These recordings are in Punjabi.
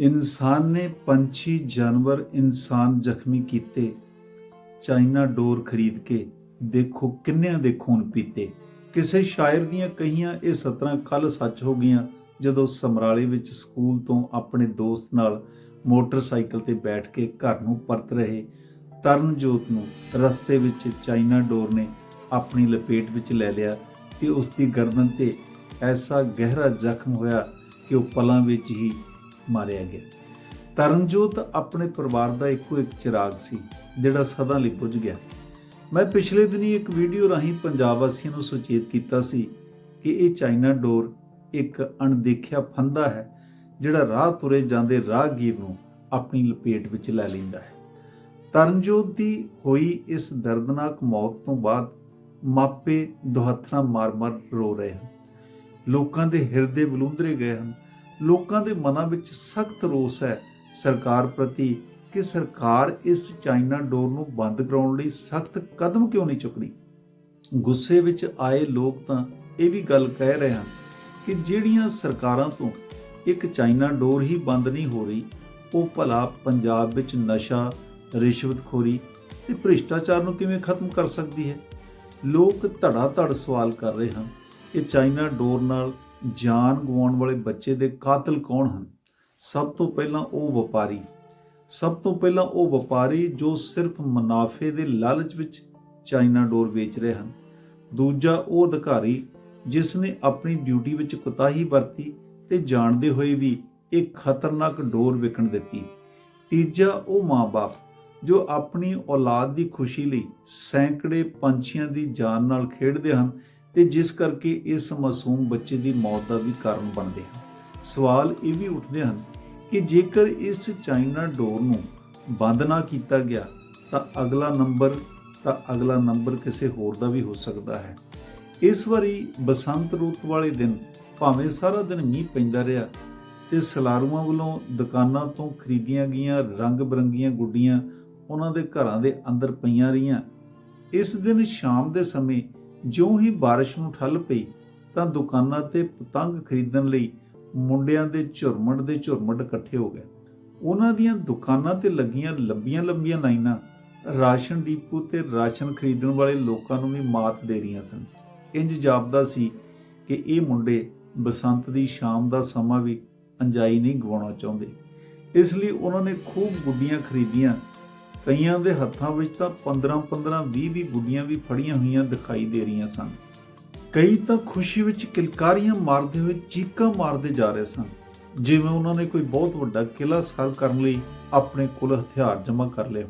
ਇਨਸਾਨ ਨੇ ਪੰਛੀ, ਜਾਨਵਰ ਇਨਸਾਨ ਜ਼ਖਮੀ ਕੀਤੇ। ਚਾਈਨਾ ਡੋਰ ਖਰੀਦ ਕੇ ਦੇਖੋ ਕਿੰਨਿਆਂ ਦੇ ਖੂਨ ਪੀਤੇ। ਕਿਸੇ ਸ਼ਾਇਰ ਦੀਆਂ ਕਹੀਆਂ ਇਹ ਸਤਰਾਂ ਕੱਲ ਸੱਚ ਹੋ ਗਈਆਂ, ਜਦੋਂ ਸਮਰਾਲੇ ਵਿੱਚ ਸਕੂਲ ਤੋਂ ਆਪਣੇ ਦੋਸਤ ਨਾਲ ਮੋਟਰਸਾਈਕਲ ਤੇ ਬੈਠ ਕੇ ਘਰ ਨੂੰ ਪਰਤ ਰਹੇ। ਤਰਨਜੋਤ ਨੂੰ ਰਸਤੇ ਵਿੱਚ ਚਾਈਨਾ ਡੋਰ ਨੇ ਆਪਣੀ ਲਪੇਟ ਵਿੱਚ ਲੈ ਲਿਆ ਤੇ ਉਸ ਦੀ ਗਰਦਨ ਤੇ ਐਸਾ ਗਹਿਰਾ ਜ਼ਖਮ ਹੋਇਆ ਕਿ ਉਹ ਪਲਾਂ ਵਿੱਚ ਹੀ ਮਾਰਿਆ ਗਿਆ। ਤਰਨਜੋਤ ਆਪਣੇ ਪਰਿਵਾਰ ਦਾ ਇੱਕੋ ਇੱਕ ਚਿਰਾਗ ਸੀ, ਜਿਹੜਾ ਸਦਾ ਲਈ ਬੁਝ ਗਿਆ। ਮੈਂ ਪਿਛਲੇ ਦਿਨੀ ਇੱਕ ਵੀਡੀਓ ਰਾਹੀਂ ਪੰਜਾਬ ਵਾਸੀਆਂ ਨੂੰ ਸੁਚੇਤ ਕੀਤਾ ਸੀ ਕਿ ਇਹ ਚਾਈਨਾ ਡੋਰ ਇੱਕ ਅਣਦੇਖਿਆ ਫੰਦਾ ਹੈ, ਜਿਹੜਾ ਰਾਹ ਤੁਰੇ ਜਾਂਦੇ ਰਾਹਗੀਰ ਨੂੰ ਆਪਣੀ ਲਪੇਟ ਵਿੱਚ ਲੈ ਲੈਂਦਾ ਹੈ। ਤਰਨਜੋਤ ਦੀ ਹੋਈ ਇਸ ਦਰਦਨਾਕ ਮੌਤ ਤੋਂ ਬਾਅਦ ਮਾਪੇ ਦੁਹੱਥਾਂ ਮਾਰ-ਮਾਰ ਰੋ ਰਹੇ ਹਨ। ਲੋਕਾਂ ਦੇ ਹਿਰਦੇ ਬਲੂੰਦਰੇ ਗਏ ਹਨ ਲੋਕਾਂ ਦੇ ਮਨਾਂ ਵਿੱਚ ਸਖਤ ਰੋਸ ਹੈ। ਸਰਕਾਰ ਪ੍ਰਤੀ ਕਿ ਸਰਕਾਰ ਇਸ ਚਾਈਨਾ ਡੋਰ ਨੂੰ ਬੰਦ ਕਰਾਉਣ ਲਈ ਸਖਤ ਕਦਮ ਕਿਉਂ ਨਹੀਂ ਚੁੱਕਦੀ? ਗੁੱਸੇ ਵਿੱਚ ਆਏ ਲੋਕ ਤਾਂ ਇਹ ਵੀ ਗੱਲ ਕਹਿ ਰਹੇ ਹਨ ਕਿ ਜਿਹੜੀਆਂ ਸਰਕਾਰਾਂ ਤੋਂ ਇੱਕ ਚਾਈਨਾ ਡੋਰ ਹੀ ਬੰਦ ਨਹੀਂ ਹੋ ਰਹੀ, ਉਹ ਭਲਾ ਪੰਜਾਬ ਵਿੱਚ ਨਸ਼ਾ, ਰਿਸ਼ਵਤਖੋਰੀ ਤੇ ਭ੍ਰਿਸ਼ਟਾਚਾਰ ਨੂੰ ਕਿਵੇਂ ਖਤਮ ਕਰ ਸਕਦੀ ਹੈ? ਲੋਕ ਧੜਾ ਧੜ ਸਵਾਲ ਕਰ ਰਹੇ ਹਨ ਕਿ ਚਾਈਨਾ ਡੋਰ ਨਾਲ ਜਾਨ ਗਵਾਉਣ ਵਾਲੇ ਬੱਚੇ ਦੇ ਕਾਤਲ ਕੌਣ ਹਨ? ਸਭ ਤੋਂ ਪਹਿਲਾਂ ਉਹ ਵਪਾਰੀ। ਸਭ ਤੋਂ ਪਹਿਲਾਂ ਉਹ ਵਪਾਰੀ ਜੋ ਸਿਰਫ ਮੁਨਾਫੇ ਦੇ ਲਾਲਚ ਵਿੱਚ ਚਾਈਨਾ ਡੋਰ ਵੇਚ ਰਹੇ ਹਨ। ਦੂਜਾ ਉਹ ਅਧਿਕਾਰੀ ਜਿਸ ਨੇ ਆਪਣੀ ਡਿਊਟੀ ਵਿੱਚ ਕੁਤਾਹੀ ਵਰਤੀ ਤੇ ਜਾਣਦੇ ਹੋਏ ਵੀ ਇਹ ਖਤਰਨਾਕ ਡੋਰ ਵਿਕਣ ਦਿੱਤੀ। ਤੀਜਾ ਉਹ ਮਾਂ-ਬਾਪ ਜੋ ਆਪਣੀ ਔਲਾਦ ਦੀ ਖੁਸ਼ੀ ਲਈ ਸੈਂਕੜੇ ਪੰਛੀਆਂ ਦੀ ਜਾਨ ਨਾਲ ਖੇਡਦੇ ਹਨ ਤੇ ਜਿਸ ਕਰਕੇ ਇਸ ਮਾਸੂਮ ਬੱਚੇ ਦੀ ਮੌਤ ਦਾ ਵੀ ਕਾਰਨ ਬਣਦੇ ਹਨ। ਸਵਾਲ ਇਹ ਵੀ ਉੱਠਦੇ ਹਨ ਕਿ ਜੇਕਰ ਇਸ ਚਾਈਨਾ ਡੋਰ ਨੂੰ ਬੰਦ ਨਾ ਕੀਤਾ ਗਿਆ, ਤਾਂ ਅਗਲਾ ਨੰਬਰ, ਤਾਂ ਅਗਲਾ ਨੰਬਰ ਕਿਸੇ ਹੋਰ ਦਾ ਵੀ ਹੋ ਸਕਦਾ ਹੈ। ਇਸ ਵਾਰੀ ਬਸੰਤ ਰੁੱਤ ਵਾਲੇ ਦਿਨ ਭਾਵੇਂ ਸਾਰਾ ਦਿਨ ਮੀਂਹ ਪੈਂਦਾ ਰਿਹਾ ਤੇ ਸਲਾਰੂਆਂ ਵੱਲੋਂ ਦੁਕਾਨਾਂ ਤੋਂ ਖਰੀਦੀਆਂ ਗਈਆਂ ਰੰਗ ਬਰੰਗੀਆਂ ਗੁੱਡੀਆਂ ਉਹਨਾਂ ਦੇ ਘਰਾਂ ਦੇ ਅੰਦਰ ਪਈਆਂ ਰਹੀਆਂ, ਇਸ ਦਿਨ ਸ਼ਾਮ ਦੇ ਸਮੇਂ ਜਿਉਂ ਹੀ ਬਾਰਿਸ਼ ਨੂੰ ਠੱਲ ਪਈ ਤਾਂ ਦੁਕਾਨਾਂ ਤੇ ਪਤੰਗ ਖਰੀਦਣ ਲਈ ਮੁੰਡਿਆਂ ਦੇ ਝੁਰਮਟ ਦੇ ਝੁਰਮਟ ਇਕੱਠੇ ਹੋ ਗਏ। ਉਹਨਾਂ ਦੀਆਂ ਦੁਕਾਨਾਂ ਤੇ ਲੱਗੀਆਂ ਲੰਬੀਆਂ ਲੰਬੀਆਂ ਲਾਈਨਾਂ ਰਾਸ਼ਨ ਡੀਪੂ ਤੇ ਰਾਸ਼ਨ ਖਰੀਦਣ ਵਾਲੇ ਲੋਕਾਂ ਨੂੰ ਵੀ ਮਾਤ ਦੇ ਰਹੀਆਂ ਸਨ। ਇੰਜ ਜਾਪਦਾ ਸੀ ਕਿ ਇਹ ਮੁੰਡੇ ਬਸੰਤ ਦੀ ਸ਼ਾਮ ਦਾ ਸਮਾਂ ਵੀ ਅੰਜਾਈ ਨਹੀਂ ਗਵਾਉਣਾ ਚਾਹੁੰਦੇ। ਇਸ ਲਈ ਉਹਨਾਂ ਨੇ ਖੂਬ ਗੁੱਡੀਆਂ ਖਰੀਦੀਆਂ ਕਈਆਂ ਦੇ ਹੱਥਾਂ ਵਿੱਚ ਤਾਂ 15 15 20 20 ਗੁੱਡੀਆਂ ਵੀ ਫੜੀਆਂ ਹੋਈਆਂ ਦਿਖਾਈ ਦੇ ਰਹੀਆਂ ਸਨ। ਕਈ ਤਾਂ ਖੁਸ਼ੀ ਵਿੱਚ ਕਿਲਕਾਰੀਆਂ ਮਾਰਦੇ ਹੋਏ ਚੀਕਾਂ ਮਾਰਦੇ ਜਾ ਰਹੇ ਸਨ। ਜਿਵੇਂ ਉਹਨਾਂ ਨੇ ਕੋਈ ਬਹੁਤ ਵੱਡਾ ਕਿਲਾ ਸਰਵ ਕਰਨ ਲਈ ਆਪਣੇ ਕੋਲ ਹਥਿਆਰ ਜਮ੍ਹਾਂ ਕਰ ਲਏ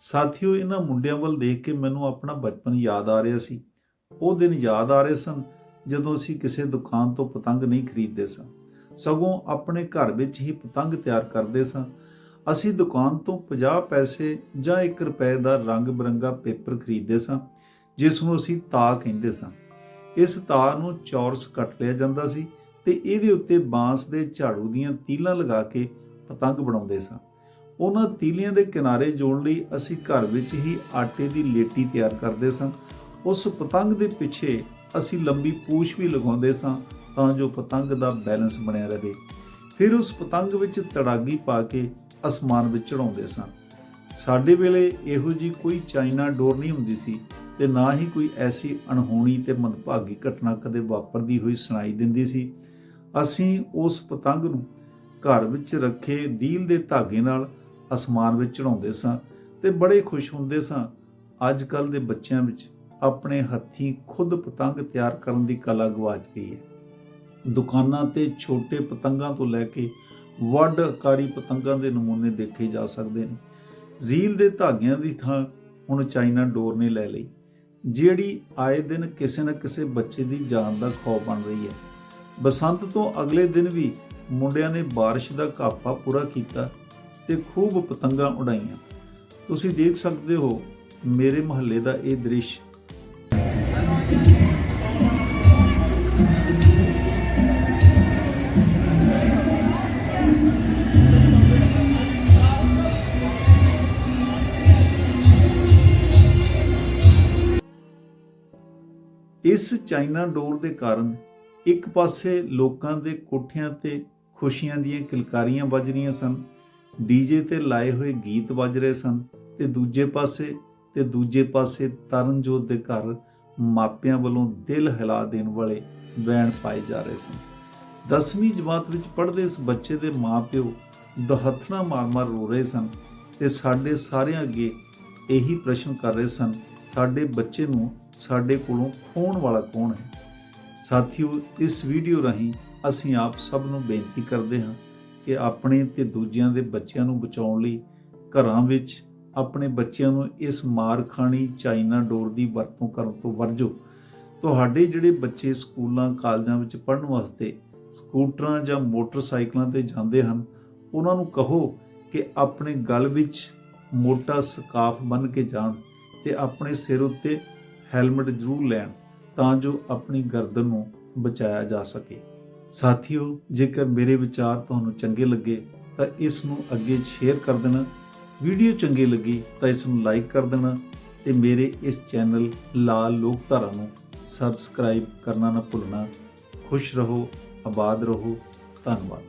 ਸਾਥੀਓ, ਇਹਨਾਂ ਮੁੰਡਿਆਂ ਵੱਲ ਦੇਖ ਕੇ ਮੈਨੂੰ ਆਪਣਾ ਬਚਪਨ ਯਾਦ ਆ ਰਿਹਾ ਸੀ। ਉਹ ਦਿਨ ਯਾਦ ਆ ਰਹੇ ਸਨ ਜਦੋਂ ਅਸੀਂ ਕਿਸੇ ਦੁਕਾਨ ਤੋਂ ਪਤੰਗ ਨਹੀਂ ਖਰੀਦਦੇ ਸਾਂ। ਸਗੋਂ ਆਪਣੇ ਘਰ ਵਿੱਚ ਹੀ ਪਤੰਗ ਤਿਆਰ ਕਰਦੇ ਸਾਂ। ਅਸੀਂ ਦੁਕਾਨ ਤੋਂ 50 ਪੈਸੇ ਜਾਂ 1 ਰੁਪਏ ਦਾ ਰੰਗ ਬਰੰਗਾ ਪੇਪਰ ਖਰੀਦਦੇ ਸਾਂ, ਜਿਸ ਨੂੰ ਅਸੀਂ ਤਾ ਕਹਿੰਦੇ ਸਾਂ। ਇਸ ਤਾ ਨੂੰ ਚੌਰਸ ਕੱਟ ਲਿਆ ਜਾਂਦਾ ਸੀ ਤੇ ਇਹਦੇ ਉੱਤੇ ਬਾਂਸ ਦੇ ਝਾੜੂ ਦੀਆਂ ਤੀਲਾਂ ਲਗਾ ਕੇ ਪਤੰਗ ਬਣਾਉਂਦੇ ਸਾਂ। ਉਹਨਾਂ ਤੀਲੀਆਂ ਦੇ ਕਿਨਾਰੇ ਜੋੜਨ ਲਈ ਅਸੀਂ ਘਰ ਵਿੱਚ ਹੀ ਆਟੇ ਦੀ ਲੇਟੀ ਤਿਆਰ ਕਰਦੇ ਸਾਂ। ਉਸ ਪਤੰਗ ਦੇ ਪਿੱਛੇ ਅਸੀਂ ਲੰਬੀ ਪੂਛ ਵੀ ਲਗਾਉਂਦੇ ਸਾਂ ਤਾਂ ਜੋ ਪਤੰਗ ਦਾ ਬੈਲੈਂਸ ਬਣਿਆ ਰਹੇ। ਫਿਰ ਉਸ ਪਤੰਗ ਵਿੱਚ ਤੜਾਗੀ ਪਾ ਕੇ ਅਸਮਾਨ ਵਿੱਚ ਚੜਾਉਂਦੇ ਸਾਂ ਸਾਡੇ ਵੇਲੇ ਇਹੋ ਜੀ ਕੋਈ ਚਾਈਨਾ ਡੋਰ ਨਹੀਂ ਹੁੰਦੀ ਸੀ ਤੇ ਨਾ ਹੀ ਕੋਈ ਐਸੀ ਅਣਹੋਣੀ ਤੇ ਮੰਦਭਾਗੀ ਘਟਨਾ ਕਦੇ ਵਾਪਰਦੀ ਹੋਈ ਸੁਣਾਈ ਦਿੰਦੀ ਸੀ। ਅਸੀਂ ਉਸ ਪਤੰਗ ਨੂੰ ਘਰ ਵਿੱਚ ਰੱਖੇ ਡੀਲ ਦੇ ਧਾਗੇ ਨਾਲ ਅਸਮਾਨ ਵਿੱਚ ਚੜਾਉਂਦੇ ਸਾਂ ਤੇ ਬੜੇ ਖੁਸ਼ ਹੁੰਦੇ ਸਾਂ। ਅੱਜ ਕੱਲ ਦੇ ਬੱਚਿਆਂ ਵਿੱਚ ਆਪਣੇ ਹੱਥੀਂ ਖੁਦ ਪਤੰਗ ਤਿਆਰ ਕਰਨ ਦੀ ਕਲਾ ਗਵਾਚ ਗਈ ਹੈ। ਦੁਕਾਨਾਂ ਤੇ ਛੋਟੇ ਪਤੰਗਾਂ ਤੋਂ ਲੈ ਕੇ ਵੱਡ ਆਕਾਰੀ ਪਤੰਗਾਂ ਦੇ ਨਮੂਨੇ ਦੇਖੇ ਜਾ ਸਕਦੇ ਨੇ। ਰੀਲ ਦੇ ਧਾਗਿਆਂ ਦੀ ਥਾਂ ਹੁਣ ਚਾਈਨਾ ਡੋਰ ਨੇ ਲੈ ਲਈ, ਜਿਹੜੀ ਆਏ ਦਿਨ ਕਿਸੇ ਨਾ ਕਿਸੇ ਬੱਚੇ ਦੀ ਜਾਨ ਦਾ ਖੌਫ ਬਣ ਰਹੀ ਹੈ। ਬਸੰਤ ਤੋਂ ਅਗਲੇ ਦਿਨ ਵੀ ਮੁੰਡਿਆਂ ਨੇ ਬਾਰਿਸ਼ ਦਾ ਕਾਪਾ ਪੂਰਾ ਕੀਤਾ ਤੇ ਖੂਬ ਪਤੰਗਾਂ ਉਡਾਈਆਂ। ਤੁਸੀਂ ਦੇਖ ਸਕਦੇ ਹੋ, ਮੇਰੇ ਮਹੱਲੇ ਦਾ ਇਹ ਦ੍ਰਿਸ਼ ਇਸ ਚਾਈਨਾ ਡੋਰ ਦੇ ਕਾਰਨ ਇੱਕ ਪਾਸੇ ਲੋਕਾਂ ਦੇ ਕੋਠਿਆਂ ਤੇ ਖੁਸ਼ੀਆਂ ਦੀਆਂ ਕਿਲਕਾਰੀਆਂ ਵੱਜ ਰਹੀਆਂ ਸਨ ਡੀਜੇ ਤੇ ਲਾਏ ਹੋਏ ਗੀਤ ਵੱਜ ਰਹੇ ਸਨ ਤੇ ਦੂਜੇ ਪਾਸੇ ਤੇ ਦੂਜੇ ਪਾਸੇ ਤਰਨਜੋਤ ਦੇ ਘਰ ਮਾਪਿਆਂ ਵੱਲੋਂ ਦਿਲ ਹਿਲਾ ਦੇਣ ਵਾਲੇ ਵੈਣ ਪਾਏ ਜਾ ਰਹੇ ਸਨ। 10ਵੀਂ ਜਮਾਤ ਵਿੱਚ ਪੜ੍ਹਦੇ ਇਸ ਬੱਚੇ ਦੇ ਮਾਪਿਓ ਦਹਥਨਾ ਮਾਰ-ਮਾਰ ਰੋ ਰਹੇ ਸਨ ਤੇ ਸਾਡੇ ਸਾਰਿਆਂ ਅੱਗੇ ਇਹੀ ਪ੍ਰਸ਼ਨ ਕਰ ਰਹੇ ਸਨ ਸਾਡੇ ਬੱਚੇ ਨੂੰ ਸਾਡੇ ਕੋਲੋਂ ਖੋਣ ਵਾਲਾ ਕੌਣ ਹੈ? ਸਾਥੀਓ, ਇਸ ਵੀਡੀਓ ਰਾਹੀਂ ਅਸੀਂ ਆਪ ਸਭ ਨੂੰ ਬੇਨਤੀ ਕਰਦੇ ਹਾਂ ਕਿ ਆਪਣੇ ਤੇ ਦੂਜਿਆਂ ਦੇ ਬੱਚਿਆਂ ਨੂੰ ਬਚਾਉਣ ਲਈ ਘਰਾਂ ਵਿੱਚ ਆਪਣੇ ਬੱਚਿਆਂ ਨੂੰ ਇਸ ਮਾਰ ਖਾਣੀ ਚਾਈਨਾ ਡੋਰ ਦੀ ਵਰਤੋਂ ਕਰਨ ਤੋਂ ਵਰਜੋ। ਤੁਹਾਡੇ ਜਿਹੜੇ ਬੱਚੇ ਸਕੂਲਾਂ, ਕਾਲਜਾਂ ਵਿੱਚ ਪੜ੍ਹਨ ਵਾਸਤੇ ਸਕੂਟਰਾਂ ਜਾਂ ਮੋਟਰਸਾਈਕਲਾਂ ਤੇ ਜਾਂਦੇ ਹਨ, ਉਹਨਾਂ ਨੂੰ ਕਹੋ ਕਿ ਆਪਣੇ ਗਲ ਵਿੱਚ ਮੋਟਾ ਸਕਾਫ ਬੰਨ੍ਹ ਕੇ ਜਾਣ। ਤੇ ਆਪਣੇ ਸਿਰ ਉੱਤੇ ਹੈਲਮਟ ਜ਼ਰੂਰ ਲੈਣ ਤਾਂ ਜੋ ਆਪਣੀ ਗਰਦਨ ਨੂੰ ਬਚਾਇਆ ਜਾ ਸਕੇ। ਸਾਥੀਓ, ਜੇਕਰ ਮੇਰੇ ਵਿਚਾਰ ਤੁਹਾਨੂੰ ਚੰਗੇ ਲੱਗੇ, ਤਾਂ ਇਸ ਨੂੰ ਅੱਗੇ ਸ਼ੇਅਰ ਕਰ ਦੇਣਾ। ਵੀਡੀਓ ਚੰਗੀ ਲੱਗੀ, ਤਾਂ ਇਸ ਨੂੰ ਲਾਈਕ ਕਰ ਦੇਣਾ ਤੇ ਮੇਰੇ ਇਸ ਚੈਨਲ ਲਾਲ ਲੋਕਧਾਰਾ ਨੂੰ ਸਬਸਕ੍ਰਾਈਬ ਕਰਨਾ ਨਾ ਭੁੱਲਣਾ। ਖੁਸ਼ ਰਹੋ, ਆਬਾਦ ਰਹੋ। ਧੰਨਵਾਦ।